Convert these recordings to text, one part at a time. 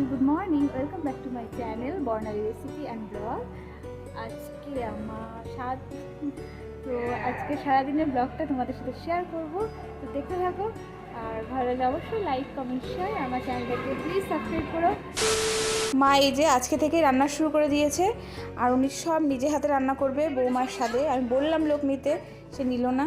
Everyone good morning welcome back to my channel Barnali recipe and blog আজকে আমার সাত তো আজকে সারাদিনের ব্লগটা তোমাদের সাথে শেয়ার করব। তো দেখতে থাকো। আর ভালো লাগলে অবশ্যই লাইক কমেন্ট শেয়ার আমার চ্যানেলটাকে প্লিজ সাবস্ক্রাইব করো। মা এই যে আজকে থেকে রান্না শুরু করে দিয়েছে। আর উনি সব নিজে হাতে রান্না করবে বৌমার স্বাদে। আমি বললাম লোক নিতে সে নিল না।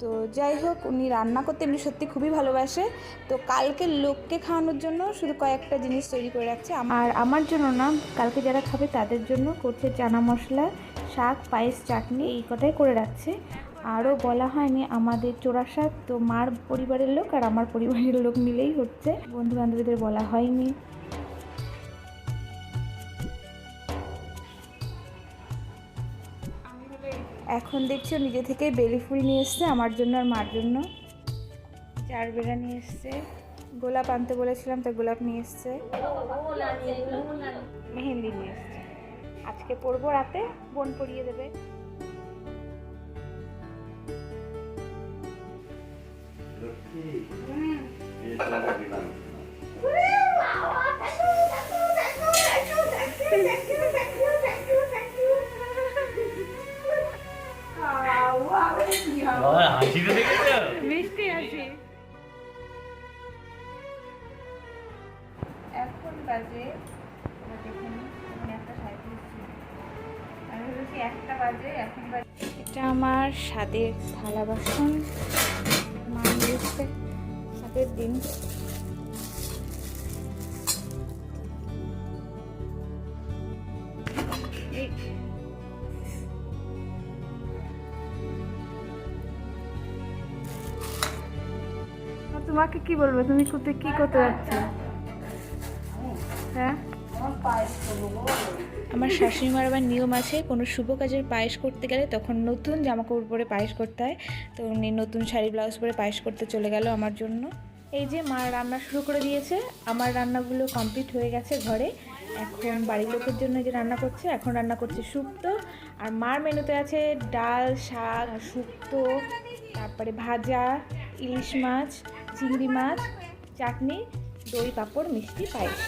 তো যাই হোক, উনি রান্না করতে এমনি সত্যি খুবই ভালোবাসে। তো কালকে লোককে খাওয়ানোর জন্য শুধু কয়েকটা জিনিস তৈরি করে রাখছে। আর আমার জন্য না, কালকে যারা খাবে তাদের জন্য করছে চানা মশলা, শাক, পায়েস, চাটনি, এই কটাই করে রাখছে। আরও বলা হয়নি আমাদের চোরাশাক তো মার পরিবারের লোক আর আমার পরিবারের লোক মিলেই হচ্ছে। বন্ধু বান্ধবীদের বলা হয়নি। এখন দেখছি নিজে থেকে বেলি ফুল নিয়ে এসছে আমার জন্য আর মার জন্য। চার বেড়া নিয়ে এসছে। গোলাপ আনতে বলেছিলাম তো গোলাপ নিয়ে এসছে। মেহেন্দি নিয়ে এসছে। আজকে পরবো রাতে বোন পরিয়ে দেবে। বাবা, একটা বাজে এখন বাজে। এটা আমার স্বাদের থালা বাসন। মা স্বাদের দিন। তোমাকে কি বলব? তুমি কোথায় কি করতে যাচ্ছ? হ্যাঁ? আমার শাশুড়ি মার আবার নিয়ম আছে, কোনো শুভ কাজের পায়েস করতে গেলে তখন নতুন জামা কাপড় পরে পায়েস করতে হয়। তো উনি নতুন শাড়ি, ব্লাউজ পরে পায়েস করতে চলে গেল আমার জন্য। এই যে মা রান্না শুরু করে দিয়েছে, আমার রান্নাগুলো কমপ্লিট হয়ে গেছে ঘরে। এখন বাড়ির লোকের জন্য যে রান্না করছে, এখন রান্না করছে শুক্তো আর মার মেনুতে আছে ডাল, শাক শুক্তো তারপরে ভাজা, ইলিশ মাছ, চিংড়ি মাছ, চাটনি, দই, পাঁপড়, মিষ্টি, পায়েস।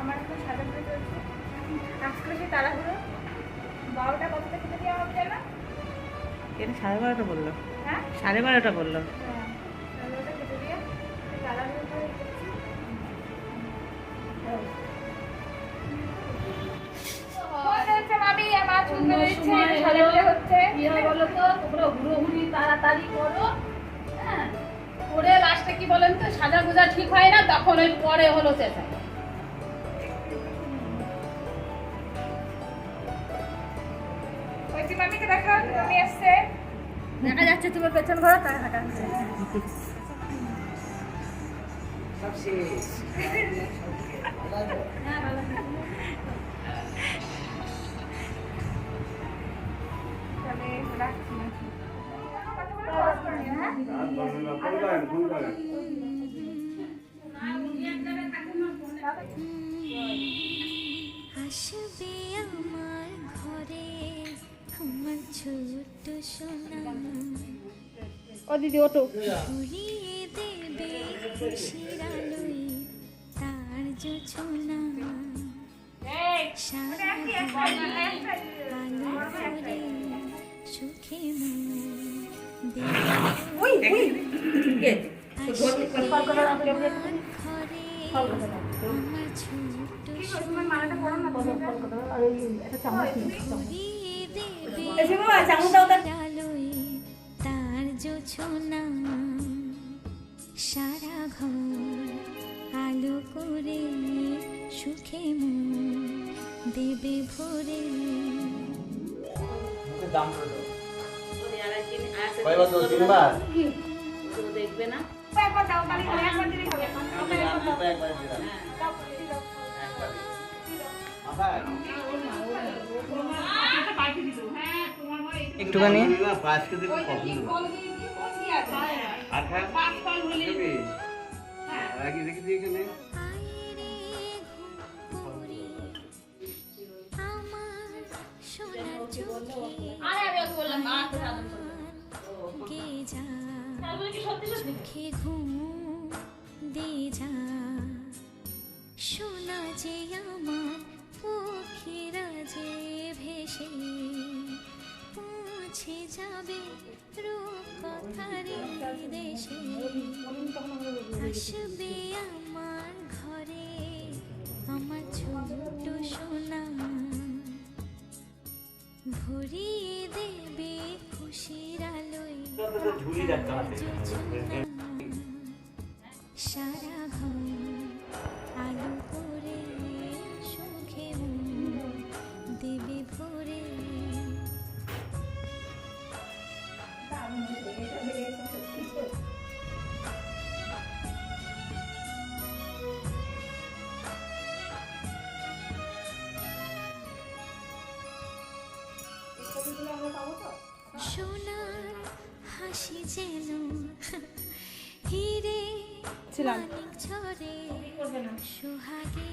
আমার এখন সাজা করে চলছে। আজকে সে তাড়াহুড়ো। বারোটা কতটা খেতে দেওয়া হবে জানো? কেন সাড়ে বারোটা বলল। হ্যাঁ? সাড়ে বারোটা বলল। হ্যাঁ তাড়াতাড়ি করো হ্যাঁ। করে কি বলেন তো? সাজা গুজা ঠিক হয় না তখন ওই পরে হলো চেঁচা দেখা যাচ্ছে তোমার পেছন ঘরে তার হাঁটা ভালো। আসবে আমার ঘরে আমার ছোট্ট সোনা। ও দিদি ওটো উড়িয়ে দেবে খুশির আলোয় তার জোছনা সারা আলো করে সুখে মন দেবে আলোয় তার জোছনা সারা ঘর আলো করে সুখে মন দেবে ভরে কয়বার তো তিনবার তো দেখবে না। একবার দাও তাহলে একবার দিলে হবে একবার দিলাম আবার আমি বললাম মা তো কি যা চোখে ঘুম দে যা শোনা যে আমার পক্ষীরা যে ভেসে, পৌঁছে যাবে রূপ কথারে দেশে। আসবে আমার যোজনা। সারা হিরে। মানিক ঝরে সোহাগে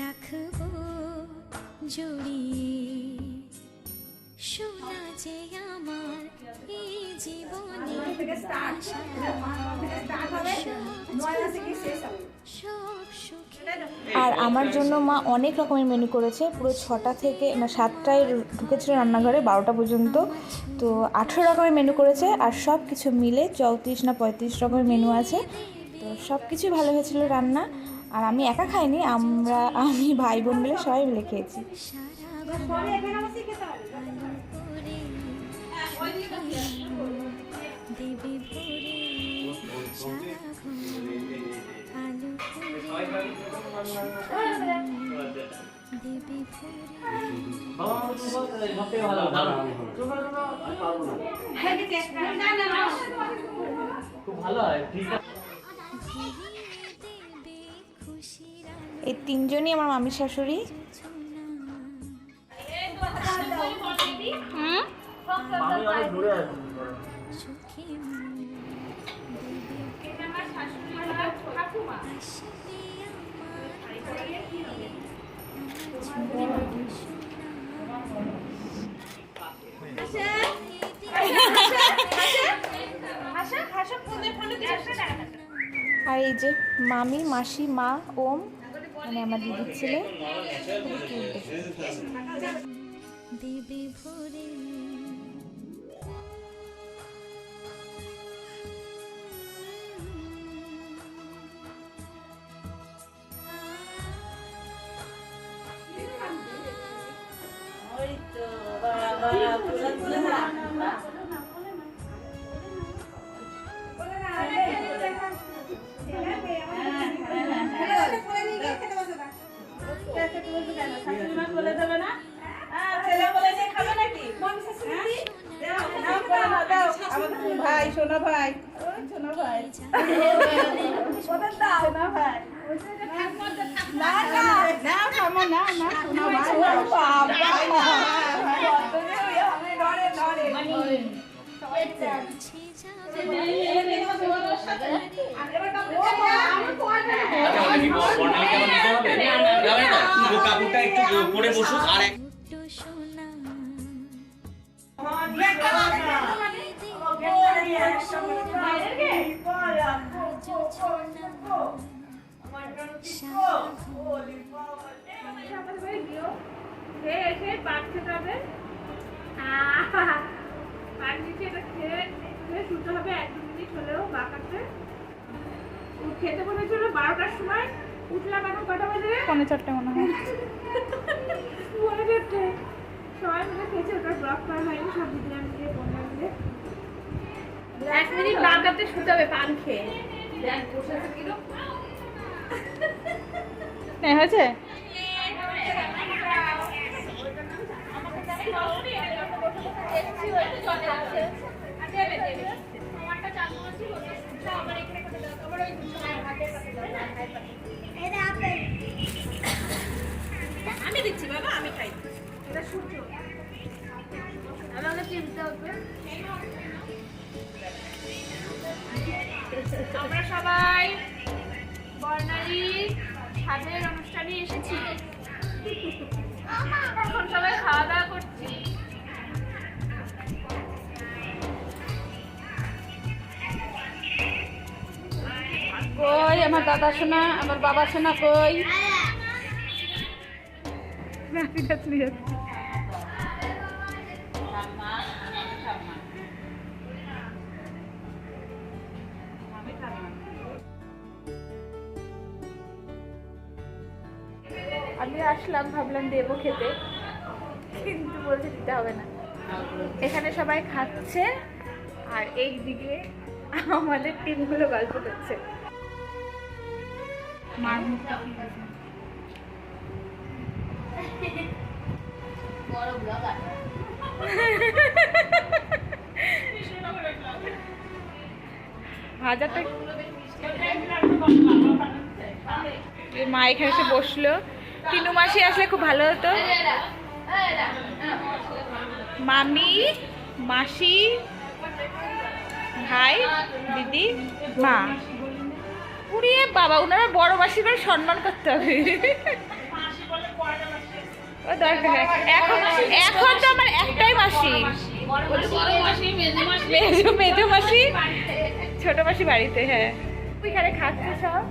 রাখব জড়িয়ে সোনা যে আমার এই জীবনে আশা আর আমার জন্য মা অনেক রকমের মেনু করেছে। পুরো ছটা থেকে না সাতটায় ঢুকেছিল রান্নাঘরে, বারোটা পর্যন্ত। তো আঠেরো রকমের মেনু করেছে আর সব কিছু মিলে চৌত্রিশ না পঁয়ত্রিশ রকমের মেনু আছে। তো সব কিছুই ভালো হয়েছিল রান্না। আর আমি একা খাইনি, আমরা, আমি, ভাই বোন মিলে সবাই মিলে খেয়েছি। এই তিনজনই আমার মামির শাশুড়ি যোজনা। সুখে মন দেবে আসবে আমার ঘরে আমার ছোট্ট সোনা। আর এই যে মামি মাসি মা ওম মানে আমার দিদির ছেলে। cute ভরে বাবা পুরো তুলে না ভাই শোনো ভাই শোনো ভাই না না না থামো না না ভাই পৌঁছে যাবে কাপড়টা একটু পাট খেতে হবে। পাট নিচে এটা খেয়ে খেয়ে শুতে হবে এক দু মিনিট হলেও বাঁকাতে। খেতে বলেছিল বারোটার সময় উঠলাম এখন কটা বাজে? পৌনে চারটে মনে হয়। মনে করতে সবাই মিলে খেয়েছে ওটা ব্লক করা হয়নি সব দিদিরা মিলে বোনরা মিলে। এক মিনিট বাঁকাতে শুতে হবে পান খেয়ে। দেখ বসেছে কীরকম হয়েছে? আমি দিচ্ছি বাবা, আমি খাই। এটা সূর্য আমাকে চিনতে হবে আমরা সবাই বর্ণালী ছাদের অনুষ্ঠানে এসেছি। আমার দাদা শোনা আমার বাবা শোনা কই? আমি আসলাম, ভাবলাম দেবো খেতে। কিন্তু বলতে দিতে হবে না। এখানে সবাই খাচ্ছে, আর এই দিকে আমাদের টিমগুলো গল্প করছে। মার মুখটা? ভাজাটা মা এখানে এসে বসল। তিনু মাসি আসলে খুব ভালো হতো। মামি মাসি ভাই দিদি মা। পুড়িয়ে বাবা, ওনারা বড় মাসি করে সম্মান করতে হবে। দরকার। এখন এখন তো আমার একটাই মাসি। মেজো মাসি, ছোট মাসি বাড়িতে হ্যাঁ। ওইখানে খাচ্ছে সব?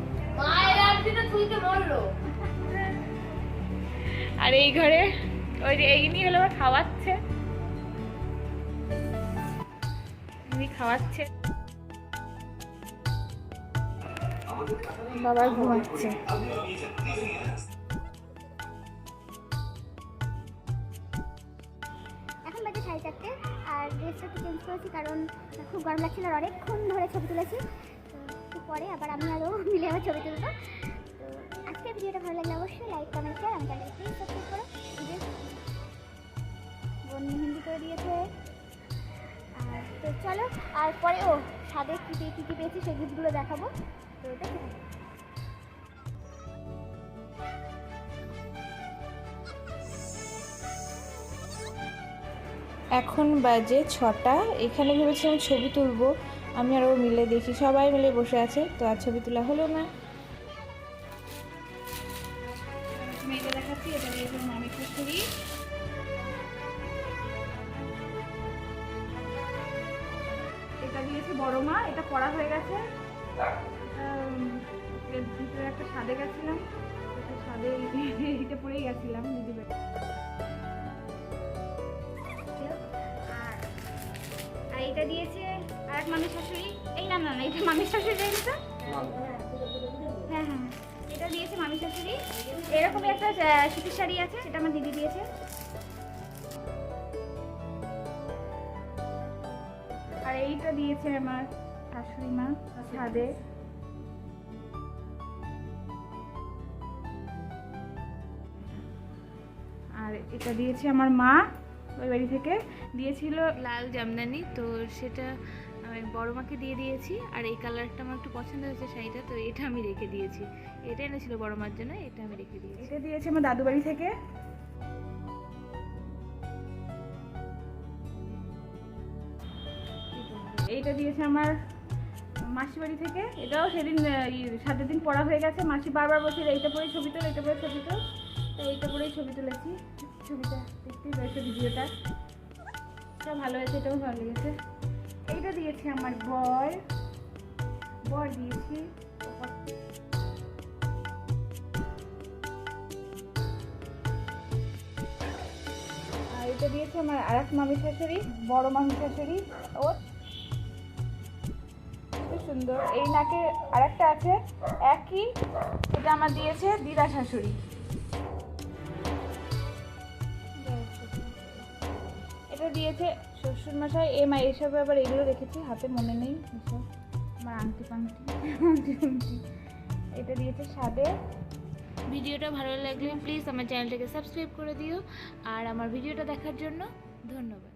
আর এই ঘরে, ওই যে এই নিয়ে হলো খাওয়াচ্ছে। খাওয়াচ্ছে। বাবা ঘুমাচ্ছে। এখন বাজে সাড়ে চারটে, আর ড্রেসটা চেঞ্জ করেছি কারণ খুব গরম লাগছিল আর অনেকক্ষণ ধরে ছবি তুলেছি। তো পরে আবার আমি আরও মিলে আবার ছবি তুলবো। তো আজকের ভিডিওটা ভালো লাগলে অবশ্যই লাইক কমেন্ট শেয়ার আমি চ্যানেলটা সাবস্ক্রাইব করো। বোন হিন্দি করে দিয়েছে। আর তো চলো, আর পরে, ও কী কী কী পেয়েছি সেই গিফটগুলো দেখাবো। এখন বাজে ছটা। এখানে ভেবেছিলাম ছবি তুলবো। আমি আরও মিলে দেখি। সবাই মিলে বসে আছে। তো আর ছবি তোলা হলো না। গেছিলাম দিদি বাড়ি। আর এটা দিয়েছে আর এক মামির শাশুড়ি। এই না না না এটা মামির শাশুড়ি তাই হ্যাঁ হ্যাঁ এটা দিয়েছে মামির শাশুড়ি। এরকমই একটা সুতির শাড়ি আছে সেটা আমার দিদি দিয়েছে। আর এইটা দিয়েছে আমার শাশুড়ি মা। ছাদে। এটা দিয়েছে আমার মা, ওই বাড়ি থেকে। দিয়েছিল লাল জামদানি, তো সেটা আমি বড় মাকে দিয়ে দিয়েছি, আর এই কালারটা আমার একটু পছন্দ হয়েছে শাড়িটা, তো এটা আমি রেখে দিয়েছি। এটা এনেছিল বড় মার জন্য, এটা আমি রেখে দিয়েছি। এটা দিয়েছে আমার দাদু বাড়ি থেকে। এইটা দিয়েছে আমার মাসি বাড়ি থেকে। এটাও সেদিন সাতের দিন পড়া হয়ে গেছে। মাসি বারবার বলছিল এইটা পরেই ছবি তোল, এইটা পরে ছবি তোল। তো এইটা পরেই ছবি তুলেছি। ছবিটা, দেখতেই পেয়েছে ভিডিওটা? এটা ভালো হয়েছে, এটাও ভালো লেগেছে। এইটা দিয়েছে আমার বর। বর দিয়েছি। আর এটা দিয়েছে আমার আর এক মামি শাশুড়ি বড় মামি শাশুড়ি ও খুব সুন্দর। এই নাকে আরেকটা আছে, একই। এটা আমার দিয়েছে দিদা শাশুড়ি এটা দিয়েছে শ্বশুর মশাই এ মা, এসব আবার এগুলো রেখেছি হাতে মনে নেই, এসব। আমার আংটি পাংটি এটা দিয়েছে সাদে। ভিডিওটা ভালো লাগলে প্লিজ আমার চ্যানেলটাকে সাবস্ক্রাইব করে দিও। আর আমার ভিডিওটা দেখার জন্য ধন্যবাদ।